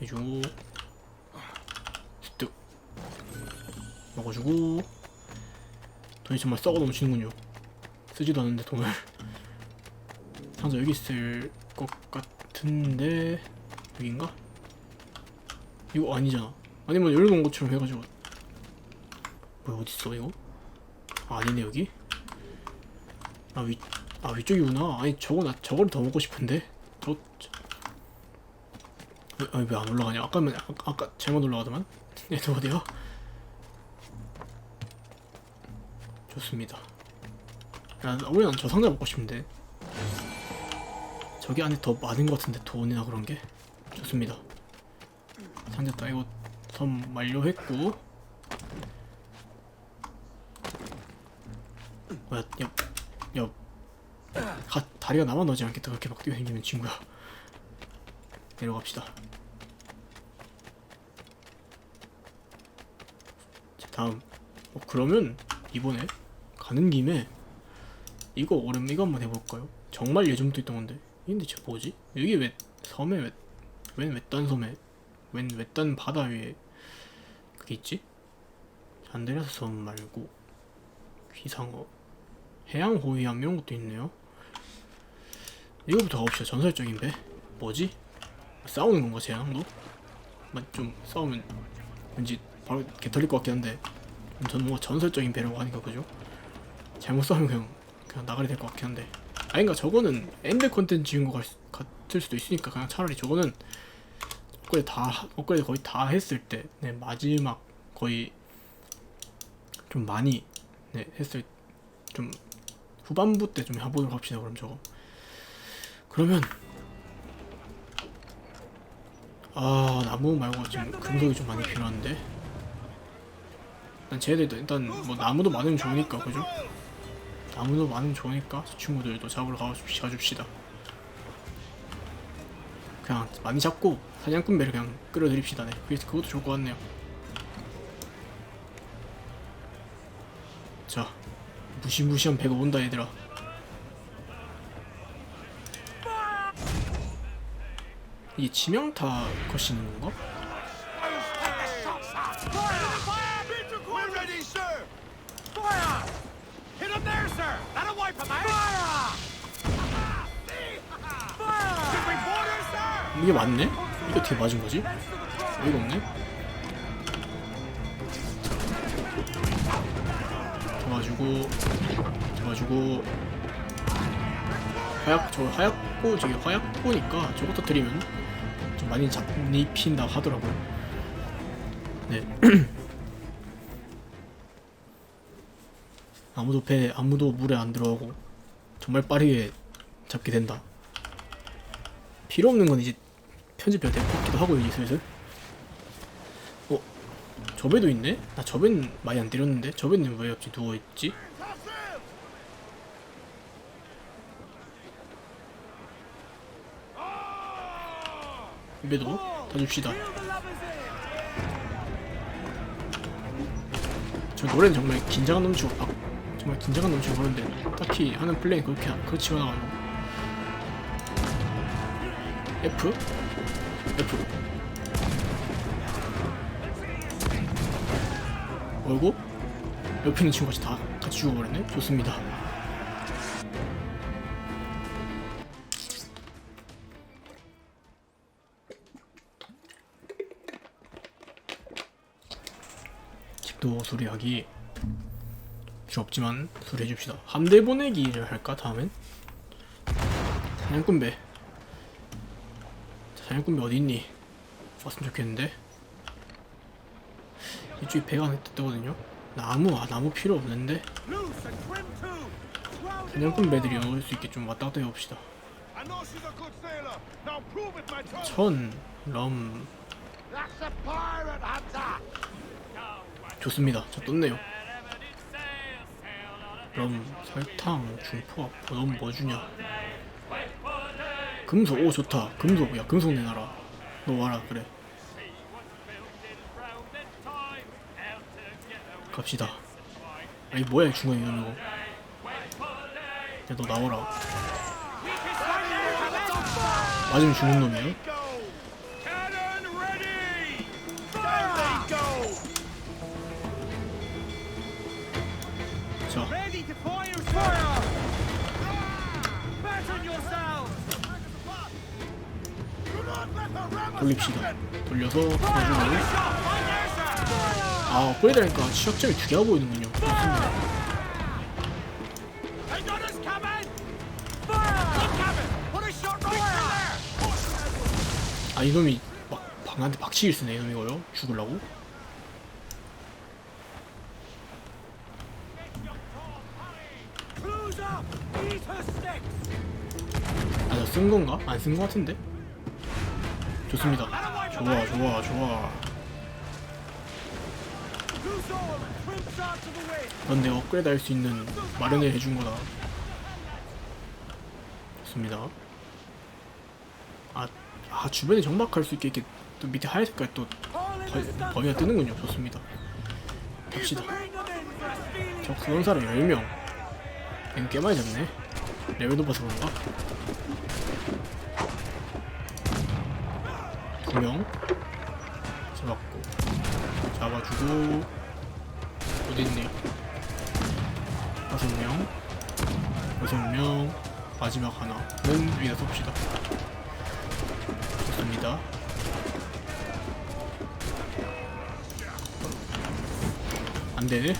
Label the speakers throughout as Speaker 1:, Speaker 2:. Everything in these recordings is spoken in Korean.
Speaker 1: 해주고 습득. 먹어주고. 돈이 정말 썩어 넘치는군요. 쓰지도 않는데 돈을. 상자 여기 있을 것 같은데 여긴가? 이거 아니잖아. 아니면 열어놓은 것처럼 해가지고. 뭐야 어딨어 이거? 아, 아니네 여기? 아, 위, 아 위쪽이구나. 아니 저거 나 저걸 더 먹고 싶은데? 저, 저... 왜, 왜안 올라가냐? 아까면 아까, 아까 잘못 올라가더만. 얘도 어디야? 좋습니다. 야 우리는 저 상자 먹고 싶은데. 저기 안에 더 많은 것 같은데 돈이나 그런 게? 좋습니다. 상자 따 이거 섬 완료했고. 뭐야 옆, 옆. 가, 다리가 나만 나지 않겠다 그렇게 막 뛰어다니면 친구야 내려갑시다 자 다음 어, 그러면 이번에 가는 김에 이거 오랜 이거 한번 해볼까요? 정말 예전부터 있던 건데 이근데 저 뭐지? 여기 왜 섬에 왜, 웬 외딴 섬에 웬 외딴 바다 위에 그게 있지? 안드레아스 섬 말고 귀상어 해양 호위함 이런 것도 있네요 이거부터 가봅시다 전설적인 배 뭐지? 싸우는 건가 재앙도? 막좀 싸우면 왠지 바로 개 털릴 것 같긴 한데 저는 뭔가 전설적인 배라고 하니까 그죠? 잘못 싸우면 그냥 그냥 나가야 될것 같긴 한데 아닌가 저거는 엔드 콘텐츠인 것 같- 같을 수도 있으니까 그냥 차라리 저거는 업그레이드 다 업그레이드 거의 다 했을 때 네, 마지막 거의 좀 많이 네, 했을 좀 후반부 때 좀 해보도록 합시다 그럼 저거 그러면 아 나무 말고 지금 금속이 좀 많이 필요한데? 일단 쟤네들도 일단 뭐 나무도 많으면 좋으니까 그죠? 나무도 많으면 좋으니까 저 친구들도 잡으러 가줍시- 가줍시다. 그냥 많이 잡고 사냥꾼배를 그냥 끌어들입시다. 네 그게 그것도 좋을 것 같네요. 자 무시무시한 배가 온다 얘들아 치명타 컷이 있는 건가? 이게 맞네? 이게 어떻게 맞은 거지? 어이가 없네? 잡아주고 잡아주고 하얗 저 하얗고 저기 하얗고니까 터뜨리면 좀 많이 잡입힌다 하더라고요. 네. 아무도 배 아무도 물에 안 들어가고 정말 빠르게 잡게 된다. 필요 없는 건 이제 편집해야 될것 같기도 하고 이제 슬슬 어? 저 배도 있네? 나 저 배는 많이 안 때렸는데? 저 배는 왜 없지 누워있지? 이 배도 다 줍시다 저 노래는 정말 긴장감 넘치고 아, 정말 긴장감 넘치고 그런데 딱히 하는 플레이 그렇게 그렇지가 않아가지고 F? F 어이구? 옆에 있는 친구같이 다 같이 죽어버렸네? 좋습니다 수리하기 필요 없지만 수리해줍시다 함대 보내기를 할까 다음엔? 사냥꾼배 사냥꾼배 어디 있니? 왔으면 좋겠는데 이쪽에 배가 하나 뜨거든요 나무 아 나무 필요 없는데!
Speaker 2: Shrouded
Speaker 1: 사냥꾼 배들이 올수 있게 좀 왔다 갔다 해봅시다! 천, 럼 좋습니다. 저 떴네요. 럼, 설탕, 중포, 넌뭐 주냐? 금속, 오 좋다. 금속, 야 금속 내놔라. 너 와라 그래. 갑시다. 아이 뭐야 이 중간에 이런 거. 야너 나와라. 맞으면 죽는 놈이에 돌립시다. 돌려서
Speaker 2: sir.
Speaker 1: 아 하니까 시각점이 두 개 하고 있는군요.
Speaker 2: there.
Speaker 1: 아 이놈이 막 방한테 박치기를 쓰네 이놈이고요. 죽으려고. 아저 쓴 건가? 안 쓴 거 같은데? 좋습니다. 좋아 좋아 좋아. 넌 내가 업그레이드 할 수 있는 마련을 해준 거다. 좋습니다. 아, 아 주변에 정박할 수 있게 이렇게 또 밑에 하얀 색깔 또. 범위가 뜨는군요. 좋습니다. 갑시다. 그런 사람 10명. 얘는 꽤 많이 잡네. 레벨 높아서 그런가? 두 명. 잡았고. 잡아주고. 어딨니? 다섯 명. 여섯 명. 마지막 하나는 여기다 쏩시다. 좋습니다. 안 되네.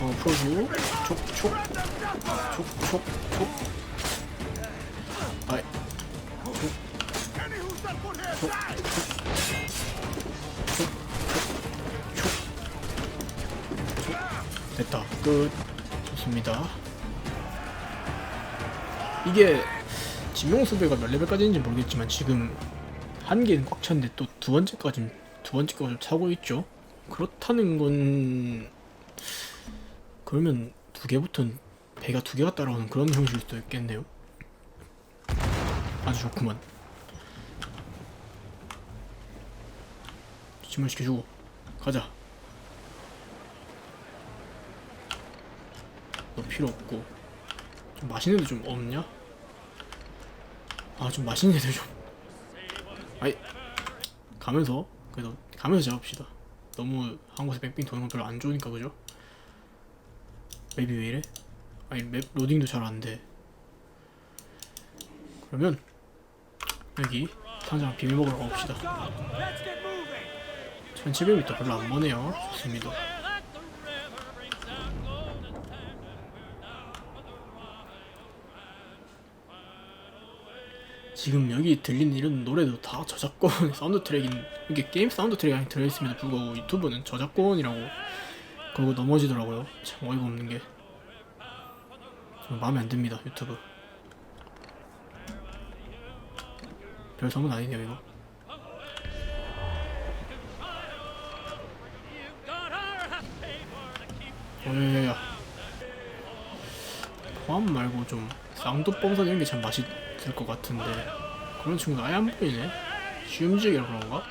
Speaker 1: 어, 풀어주고, 촉, 촉, 촉, 촉, 촉. 아이,
Speaker 2: Any who set foot here, die!
Speaker 1: 됐다. 끝. 좋습니다. 이게 지명수배가 몇 레벨까지인지 모르겠지만 지금 한 개는 꽉 찼는데 또 두 번째까지 두 번째까지 차고 있죠. 그렇다는 건 그러면 두 개부터는 배가 두 개가 따라오는 그런 형식일 수도 있겠네요. 아주 좋구만. 짐을 시켜주고 가자. 너 필요 없고 좀 맛있는 데좀 없냐? 아 좀 맛있는 애들 좀 아이 가면서 그래도 가면서 잡읍시다 너무 한 곳에 뺑뺑 도는 건 별로 안 좋으니까 그죠? 맵이 왜 이래? 아니 맵 로딩도 잘 안 돼 그러면 여기 상장 비밀 먹으러 가봅시다
Speaker 2: Let's get moving.
Speaker 1: 1700m 별로 안 머네요 좋습니다 지금 여기 들리는 이런 노래도 다 저작권 사운드 트랙인 이게 게임 사운드 트랙이 들어있음에도 불구하고 유튜브는 저작권이라고 그러고 넘어지더라고요. 참 어이가 없는 게. 좀 마음에 안 듭니다 유튜브. 별 소문 아니네요 이거. 어야야야 포함 말고 좀 쌍두범선 이런 게 참 맛있을 것 같은데. 그런 친구가 아예 안 보이네. 쉬움지기라 그런가?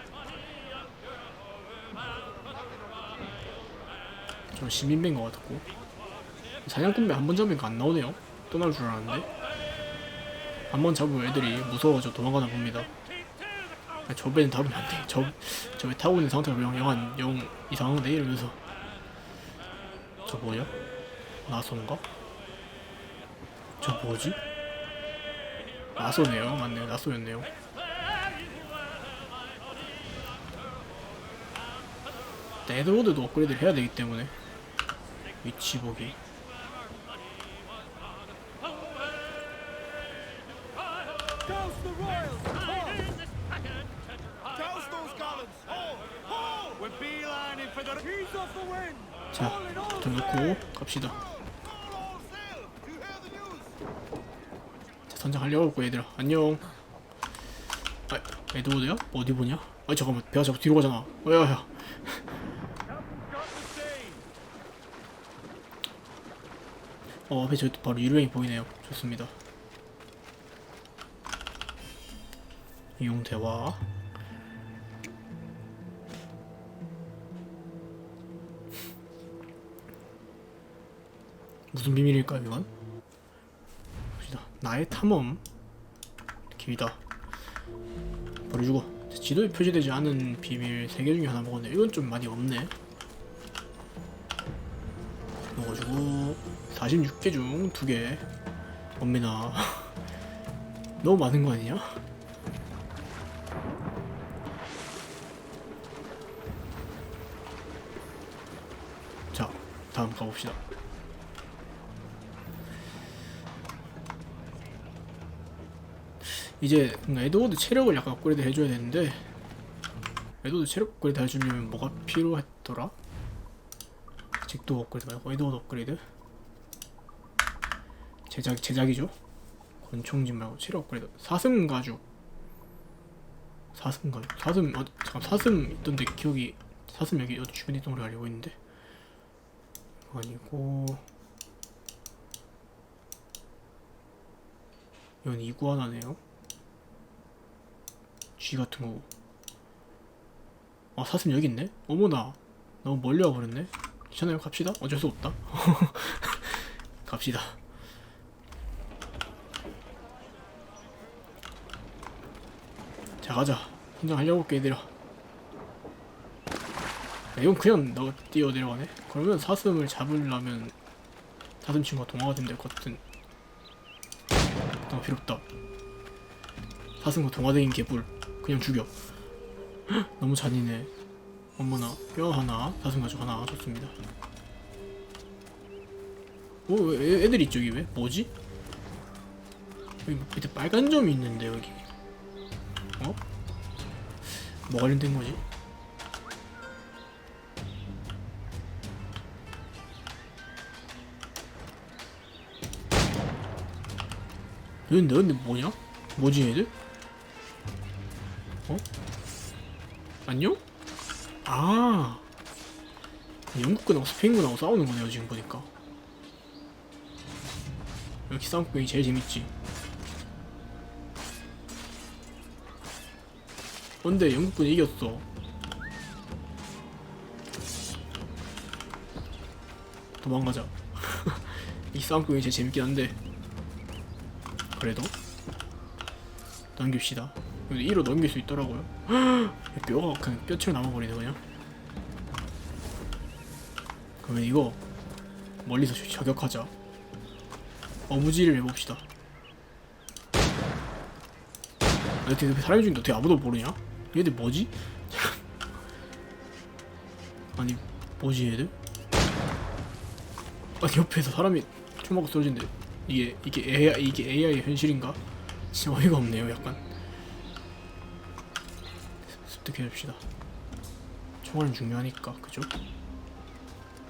Speaker 1: 좀 시민배인 것 같고. 사냥꾼배 한 번 잡으니까 안 나오네요. 떠날 줄 알았는데. 한 번 잡으면 애들이 무서워져 도망가나 봅니다. 아, 저 배는 잡으면 안돼. 저, 저 배 타고 있는 상태로 영, 영한 영 이상한데? 이러면서. 저 뭐야? 나소인가? 저 뭐지? 나소네요. 맞네요. 나소였네요. 데드로드도 업그레이드를 해야 되기 때문에 위치 보기. 자 좀 넣고 갑시다? 자 선장하려고 얘들아 안녕 아 에드워드야? 어디 보냐? 아 잠깐만 배가 자꾸 뒤로 가잖아 어야야 어 앞에 저 바로 유령이 보이네요. 좋습니다. 이용 대화 무슨 비밀일까요 이건? 봅시다. 나의 탐험. 길다. 버려주고 지도에 표시되지 않은 비밀 3개 중에 하나 먹었네 이건 좀 많이 없네. 넣어가지고 46개 중 2개 엄매나 너무 많은 거 아니냐? 자 다음 가봅시다 이제 에드워드 체력을 약간 업그레이드 해줘야 되는데 에드워드 체력 업그레이드 해주려면 뭐가 필요했더라? 직도 업그레이드 말고 에드워드 업그레이드 제작 제작이죠. 권총진 말고 체력 업그레이드. 사슴 가죽. 사슴 가죽. 사슴 어 잠깐 사슴 있던데 기억이 사슴 여기 어디 주변에 있던 걸로 알고 있는데. 아니고. 이건 이구아나네요. 쥐 같은 거고. 아 사슴 여기 있네? 어머나. 너무 멀리 와버렸네. 괜찮아요. 갑시다. 어쩔 수 없다. 갑시다 자 가자. 혼자 하려고 올게 얘들아. 야, 이건 그냥 너 뛰어 내려가네. 그러면 사슴을 잡으려면 사슴 친구가 동화가 되면 될것 같은. 너 필요 없다. 사슴과 동화된 개뿔. 그냥 죽여. 헉, 너무 잔인해. 어머나 뼈 하나 사슴 가죽 하나 좋습니다. 오 애, 애들 여기 왜? 뭐지? 여기 밑에 빨간 점이 있는데 여기 어? 뭐 관련된 거지? 얘는 근데 뭐냐? 뭐지 얘들? 어? 안녕? 아 영국군하고 스페인군하고 싸우는 거네요 지금 보니까 역시 싸움 구경이 제일 재밌지 근데 영국군이 이겼어. 도망가자. 이 싸움 구경이 제일 재밌긴 한데. 그래도? 넘깁시다. 근데 1로 넘길 수 있더라고요. 뼈가 그냥 뼈처럼 남아버리네 그냥. 그러면 이거 멀리서 저격하자. 어부지를 해봅시다. 아, 어떻게 사람이 중인데 어떻게 아무도 모르냐? 얘들 뭐지? 아니 뭐지 얘들? 아니 옆에서 사람이 총 맞고 쓰러진데 이게 이게 AI 이게 AI의 현실인가? 진짜 어이가 없네요 약간 습득해 줍시다 총알은 중요하니까 그죠?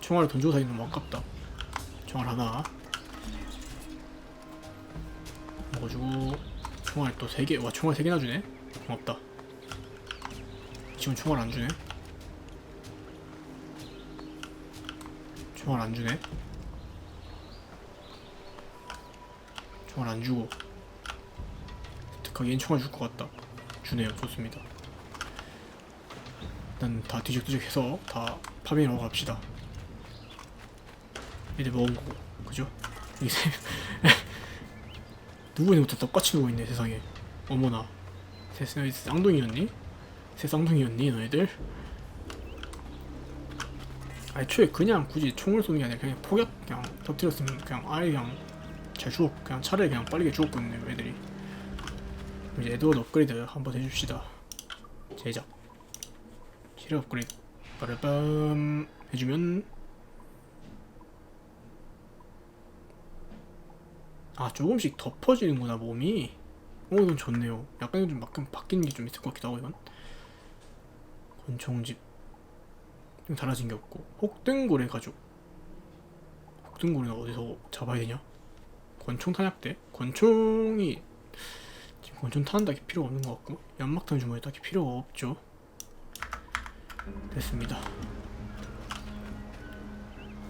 Speaker 1: 총알을 돈 주고 사기는 너무 아깝다 총알 하나 먹어주고 총알 또 3개 와 총알 3개나 주네 고맙다 지금 총알 안 주네? 총알 안 주네? 총알 안 주고. 습득하게 얘는 총알 줄 것 같다. 주네요. 좋습니다. 일단 다 뒤적뒤적 해서 다 파밍하러 갑시다. 얘들 먹은 거고. 그죠? 이게 세 누구니부터 똑같이 누워있네 세상에. 어머나. 세상에 쌍둥이였니? 새 쌍둥이였니 너희들? 애초에 그냥 굳이 총을 쏘는 게 아니라 그냥 폭약 그냥 터뜨렸으면 그냥 아예 그냥 잘 죽었 그냥 차라리 그냥 빠르게 죽었거든요 애들이. 이제 에드워드 업그레이드 한번 해줍시다. 제작. 체력 업그레이드. 빠르밤. 해주면. 아 조금씩 덮어지는구나 몸이. 오 이건 좋네요. 약간 좀 바뀌는 게 좀 있을 것 같기도 하고 이건 권총집 좀 달라진 게 없고 혹등고래 가죽 혹등고래는 어디서 잡아야 되냐? 권총 탄약대 권총이 지금 권총 타는 딱히 필요가 없는 것 같고 연막탄 주머니 딱히 필요가 없죠. 됐습니다.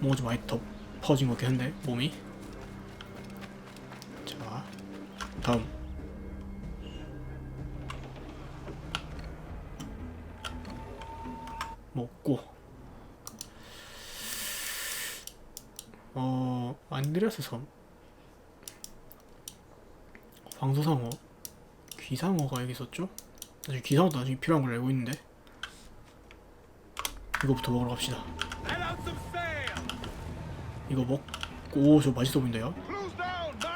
Speaker 1: 뭔가 좀 많이 덮어진 것 같긴 한데 몸이. 자 다음 안드레아스 섬 황소상어 귀상어가 여기 있었죠? 나중에 귀상어도 나중에 필요한 걸 알고 있는데 이거부터 먹으러 갑시다! 이거 먹고 저 맛있어 보인다요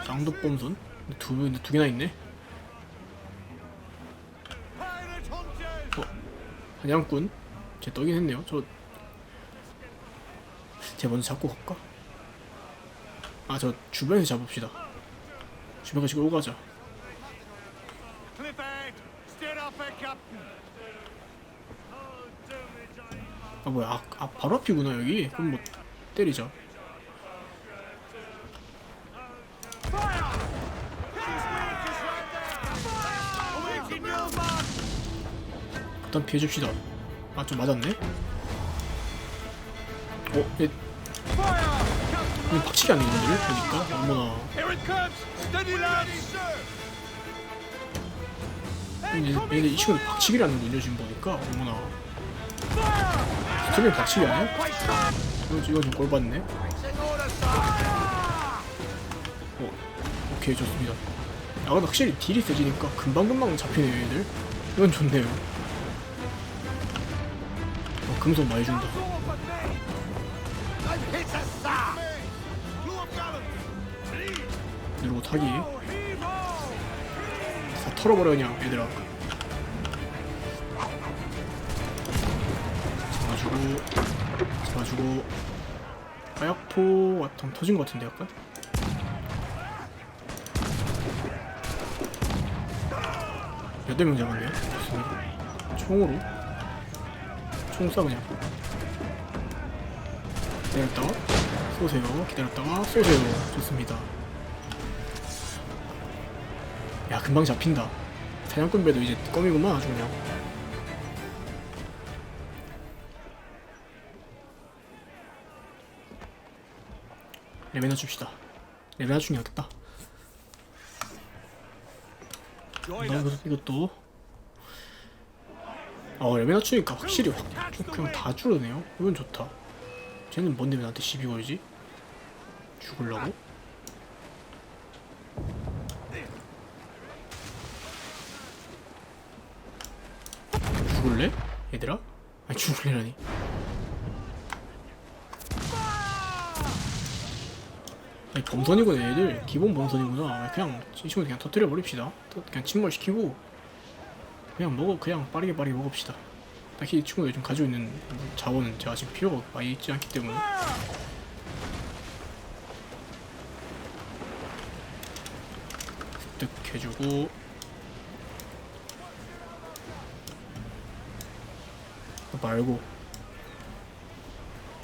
Speaker 1: 쌍두범선 두, 근데 두 개나 있네
Speaker 3: hunters.
Speaker 1: 사냥꾼 제 떠긴 했네요 저 제가 먼저 잡고 갈까? 아 저 주변에서 잡읍시다 주변까지 끌고 가자
Speaker 2: Cliff ahead. Steer off there, Captain.
Speaker 1: 아 뭐야 아, 아 바로 앞이구나 여기 그럼 뭐 때리자. 일단 피해줍시다 아 좀 맞았네 어? 얘! 이거 박치기 아니거들 보니까? 어머나. 얘네 이 친구 박치기라는 군요 지금 보니까 어머나. 스토리 박치기 아니야? 이거, 이거 좀 꼴받네. 어, 오케이 좋습니다. 아 근데 확실히 딜이 세지니까 금방금방 잡히네요 얘들. 이건 좋네요. 어, 금손 많이 준다
Speaker 2: ho!
Speaker 1: 다 털어버려 그냥 얘들아. 잡아주고 잡아주고. 하약포 같은 터진 것 같은데 약간? 여덟 명 잡았네요 총으로? 총쏴 그냥 기다렸다가 쏘세요. 기다렸다가 쏘세요. 좋습니다 야 금방 잡힌다. 사냥꾼 배도 이제 껌이구만 아주 그냥. 레벨 낮춥시다. 레벨 낮추는 게 낫겠다. 나 이거, 이것도. 어 레벨 낮추니까 확실히 확, 좀 그냥 다 줄어드네요. 이건 좋다. 쟤는 뭔데 왜 나한테 시비 걸지? 죽을라고? 죽을래? 얘들아? 아니 죽을래라니. 아니 범선이구나 얘들. 기본 범선이구나. 그냥 이 친구 그냥 터뜨려 버립시다. 터- 그냥 침몰시키고 그냥 먹어 그냥 빠르게 빠르게 먹읍시다. 딱히 이 친구가 요즘 가지고 있는 자원은 제가 지금 필요가 많이 있지 않기 때문에. 습득해주고 말고.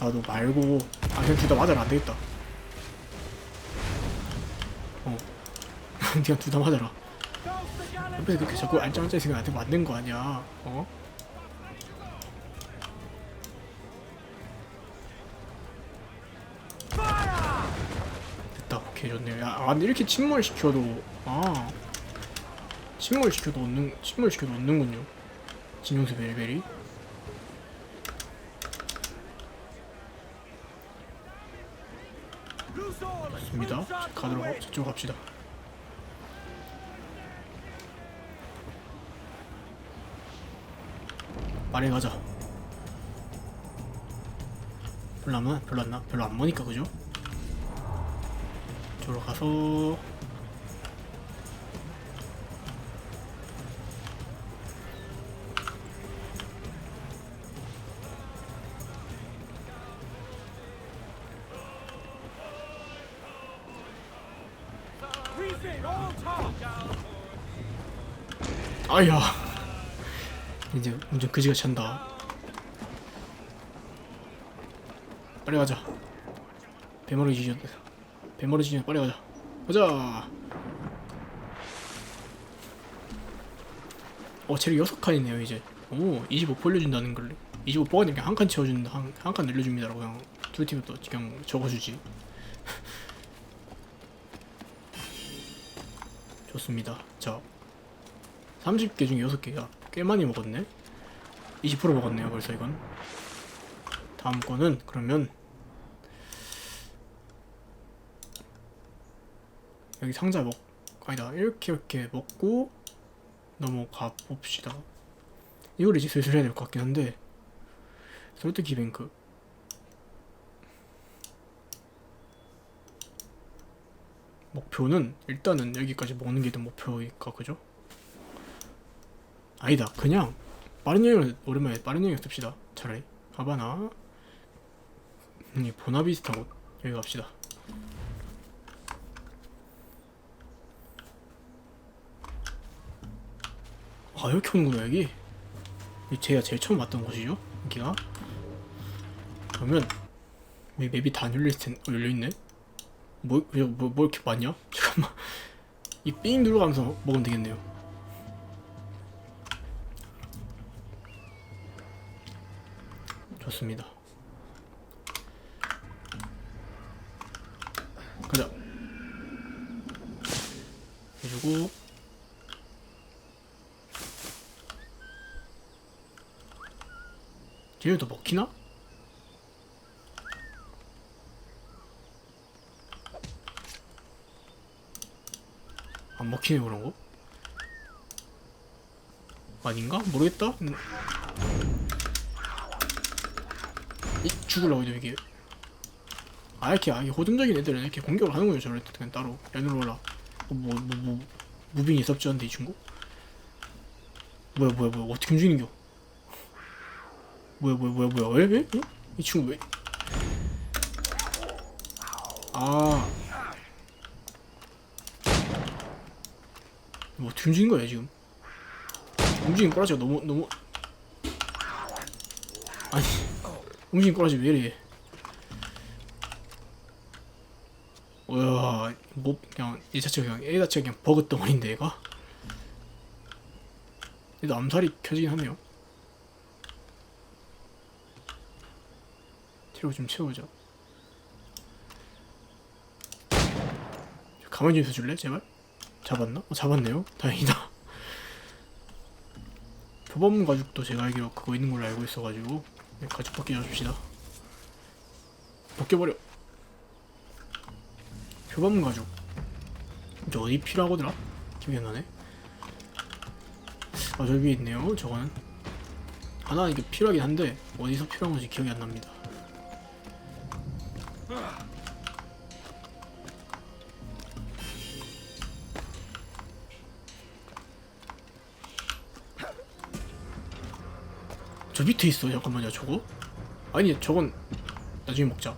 Speaker 1: 나도 말고 아 그냥 둘다 맞아라 안되겠다. 어. 그냥 둘 다 맞아라. 옆에서 그렇게 자꾸 알짱알짱 있으면 나한테 맞는 거 아니야. 어? 됐다. 오케이 좋네요. 야 아, 근데 이렇게 침몰시켜도 아. 침몰시켜도 얻는 침몰시켜도 얻는군요. 진용수 좋습니다 자, 가도록 하- 저쪽 갑시다. 말해 가자. 별로 안, 나- 별로 안, 나- 별로 안 머니까 그죠? 저로 가서 아야. 이제 운전 그지같이 한다. 빨리 가자. 배머리 지전 배머리 지전 빨리 가자. 가자. 어 체력 여섯 칸이네요 이제. 오 25 올려준다는 걸25 뽑아니까 한칸 채워준다 한한칸 늘려줍니다라고 그냥 두 팀은 또 그냥 적어주지. 좋습니다. 자 30개 중에 6개. 야, 꽤 많이 먹었네. 20% 먹었네요, 벌써 이건. 다음 거는 그러면 여기 상자 먹 아니다. 이렇게 이렇게 먹고 넘어가 봅시다. 이걸 이제 슬슬 해야 될 것 같긴 한데 솔트 기뱅크 목표는 일단은 여기까지 먹는 게 더 목표니까 그죠? 아니다 그냥 빠른 여행을 오랜만에 빠른 여행 씁시다. 차라리. 하바나. 이 보나비스타 곳 여기 갑시다. 아 이렇게 오는구나 여기? 이 제가 제일 처음 왔던 곳이죠 여기가? 그러면 왜 맵이 다안 열려있을 텐 어, 열려있네? 뭐, 왜, 뭐, 뭐 이렇게 많냐? 잠깐만. 이 삥 눌러가면서 먹으면 되겠네요 좋습니다 가자 해주고 쟤네도 먹히나? 안 먹히네 그런 거? 아닌가? 모르겠다. 죽으려고 이제 이게. 아 이렇게 아, 이게 호등적인 애들은 이렇게 공격을 하는 거예요. 저럴 때 그냥 따로. 야누로 올라. 뭐뭐 뭐, 뭐, 무빙이 섭지한데 이 친구? 뭐야 뭐야 뭐야. 어떻게 움직이는겨? 뭐야 뭐야 뭐야 뭐야. 왜 왜? 응? 이 친구 왜? 아. 뭐 어떻게 움직이는 거야 지금? 움직임 꼬라지가 너무 너무. 아니 움직임 꼬라지 왜 이래? 우와 뭐 그냥 이 자체가 그냥 애 자체가 그냥 버그 덩어리인데 얘가? 얘도 암살이 켜지긴 하네요. 체력 좀 채우자. 가만히 좀 있어줄래 제발? 잡았나? 어, 잡았네요. 다행이다. 표범 가죽도 제가 알기로 그거 있는 걸로 알고 있어가지고. 네, 가죽 벗겨 줍시다. 벗겨버려. 표범 가죽. 이제 어디 필요하거더라? 기억이 안 나네. 아 저기 있네요 저거는. 하나 이게 필요하긴 한데 어디서 필요한 건지 기억이 안 납니다 저 밑에 있어. 잠깐만요 저거. 아니 저건 나중에 먹자.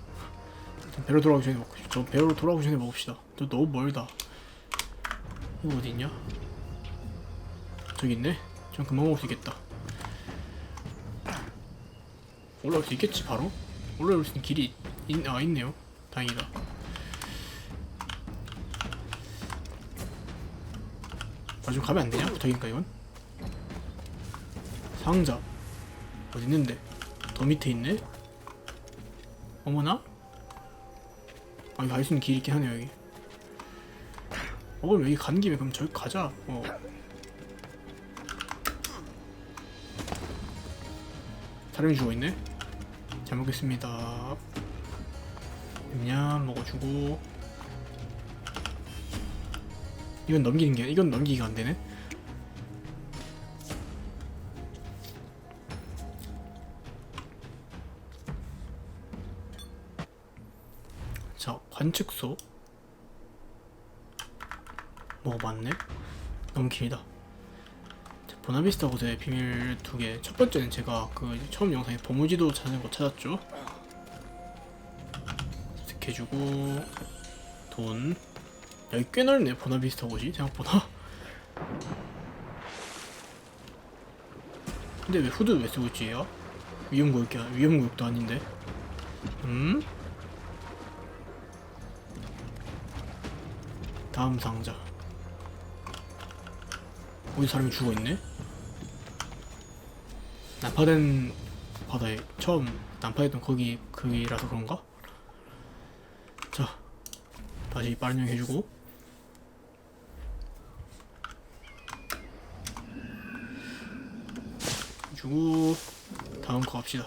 Speaker 1: 배로 돌아오기 전에 먹고 저 배로 돌아오기 전에 먹읍시다. 저 너무 멀다. 이거 어디 있냐? 저기 있네. 전 금방 먹을 수 있겠다. 올라올 수 있겠지 바로? 올라올 수 있는 길이 있, 아 있네요. 다행이다. 나중 가면 안 되냐? 부탁인가 이건? 상자 어디 있는데? 더 밑에 있네? 어머나? 아, 여기 갈수 있는 길이 있긴 하네, 여기. 어, 그럼 여기 간 김에 그럼 저기 가자. 어. 사람이 죽어있네? 잘 먹겠습니다. 냠 먹어주고. 이건 넘기는 게, 이건 넘기기가 안 되네? 관측소. 뭐가 많네? 너무 길다. 자, 보나비스타 곳의 비밀 두 개. 첫 번째는 제가 그 처음 영상에 보무지도 찾는 거 찾았죠. 스케주고 돈. 여기 꽤 넓네 보나비스타 곳이 생각보다. 근데 왜 후드 왜 쓰고 있지 얘가? 위험구역이 위험구역도 아닌데. 음? 다음 상자 어디 사람이 죽어있네? 난파된 바다에 처음 난파했던 거기 그이라서 그런가? 자 다시 빠른 영 해주고 주고 다음 거 갑시다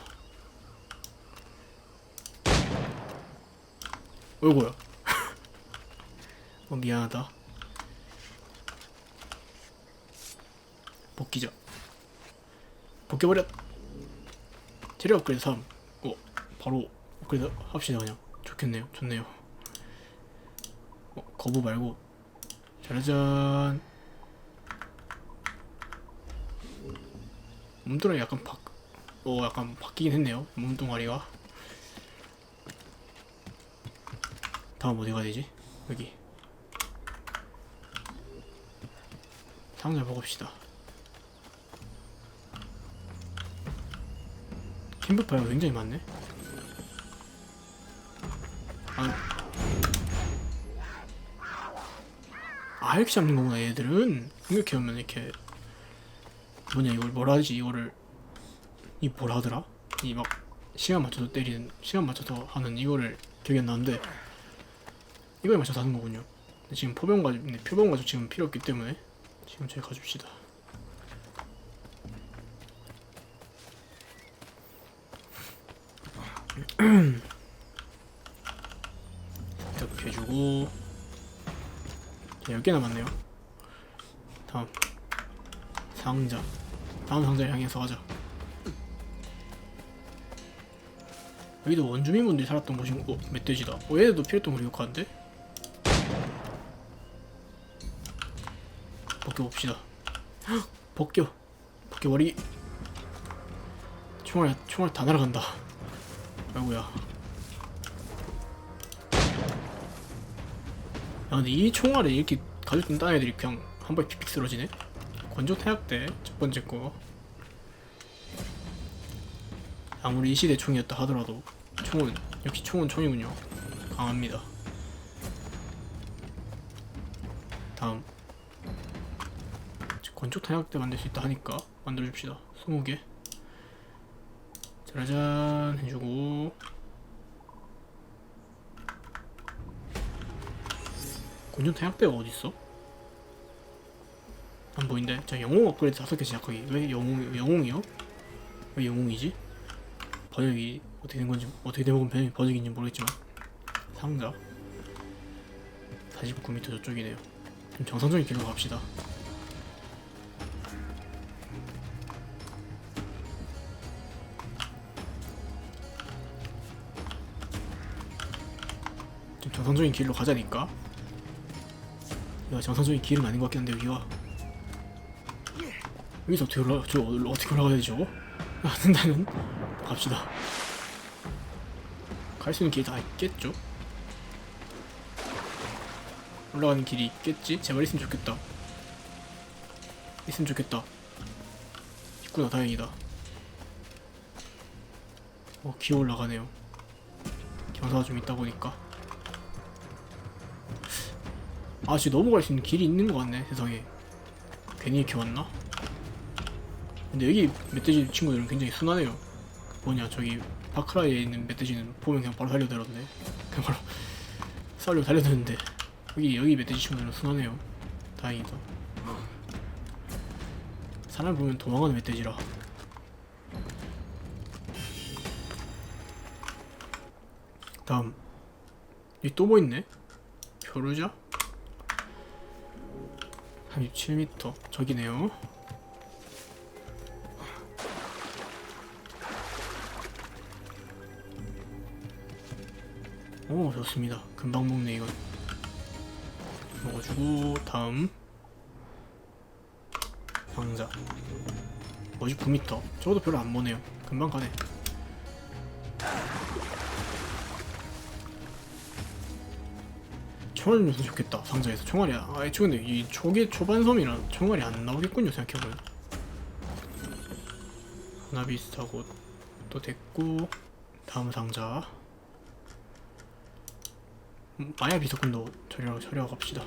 Speaker 1: 어이구야 어 미안하다. 벗기자. 벗겨버려. 체력 업그레이드 3 어, 바로 업그레이드 합시다 그냥. 좋겠네요. 좋네요. 어, 거부 말고. 짜라잔. 몸뚱아리 약간 바, 어 약간 바뀌긴 했네요 몸뚱아리가. 다음 어디 가야 되지? 여기 상자 먹읍시다. 캠프파이어 굉장히 많네. 아, 아 이렇게 잡는 거구나 얘들은. 이렇게 하면 이렇게 뭐냐 이걸 뭐라 하지? 이거를 이 뭐라 하더라? 이 막 시간 맞춰서 때리는 시간 맞춰서 하는 이거를 기억이 안 나는데 이거에 맞춰서 하는 거군요. 지금 포병 근데 표병 가죽 지금 필요 없기 때문에 지금 저희 가줍시다. 이렇게 해주고. 10개 남았네요. 다음. 상자. 다음 상자를 향해서 가자. 여기도 원주민분들이 살았던 곳인 어? 멧돼지다. 어 얘들도 필요했던 걸 기억하는데? 벗겨봅시다. 헉! 벗겨. 벗겨버리기. 총알 총알 다 날아간다. 아이고야. 야 근데 이 총알에 이렇게 가죽 뜬 애들이 그냥 한 번에 픽픽 쓰러지네? 건조 태학대 첫 번째 거. 아무리 이 시대 총이었다 하더라도 총은 역시 총은 총이군요. 강합니다 건조 태학대 만들 수 있다 하니까 만들어줍시다 20개 짜라잔 해주고 건조 태학대가 어딨어? 안 보인대. 자 영웅 업그레이드 다섯 개 시작하기. 왜 영웅 영웅이요? 왜 영웅이지? 번역이 어떻게 된 건지 어떻게 된 건지 번역이 번역인지 모르겠지만 상자 49m 저쪽이네요. 좀 정상적인 길로 갑시다. 정상적인 길로 가자니까. 야 정상적인 길은 아닌 것 같긴 한데 여기가 여기서 어떻게 올라 저 어- 어떻게 올라가야 저거? 아 된다는 갑시다 갈 수 있는 길이 다 있겠죠? 올라가는 길이 있겠지? 제발 있으면 좋겠다 있으면 좋겠다 있구나 다행이다 어 기어 올라가네요 경사가 좀 있다 보니까 아 지금 넘어갈 수 있는 길이 있는 것 같네 세상에. 괜히 이렇게 왔나? 근데 여기 멧돼지 친구들은 굉장히 순하네요. 뭐냐 저기 파크라이에 있는 멧돼지는 보면 그냥 바로 달려들었네. 그냥 바로 싸우려고 달려드는데. 여기 여기 멧돼지 친구들은 순하네요. 다행이다 사람 보면 도망가는 멧돼지라. 다음. 여기 또 뭐 있네? 표르자 37m 저기네요. 오 좋습니다. 금방 먹네 이건 먹어주고 다음. 상자. 59m 저것도 별로 안 머네요. 금방 가네 총알 좀 있으면 좋겠다 상자에서 총알이 아 애초에 근데 이 초기 초반섬이라 총알이 안 나오겠군요 생각해보면. 하나 비슷하고 또 됐고 다음 상자. 음, 마야 비석군도 처리하고 처리하고 갑시다.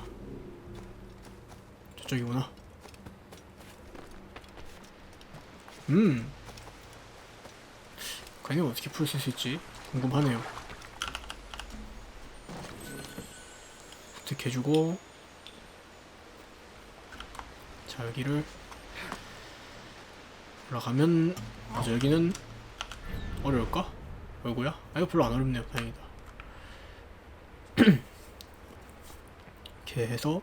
Speaker 1: 저쪽이구나. 음. 과연 어떻게 풀수 있을지 궁금하네요 획득해주고 자 여기를 올라가면 맞아 여기는 어려울까? 어이구야? 아 이거 별로 안 어렵네요 다행이다 이렇게 해서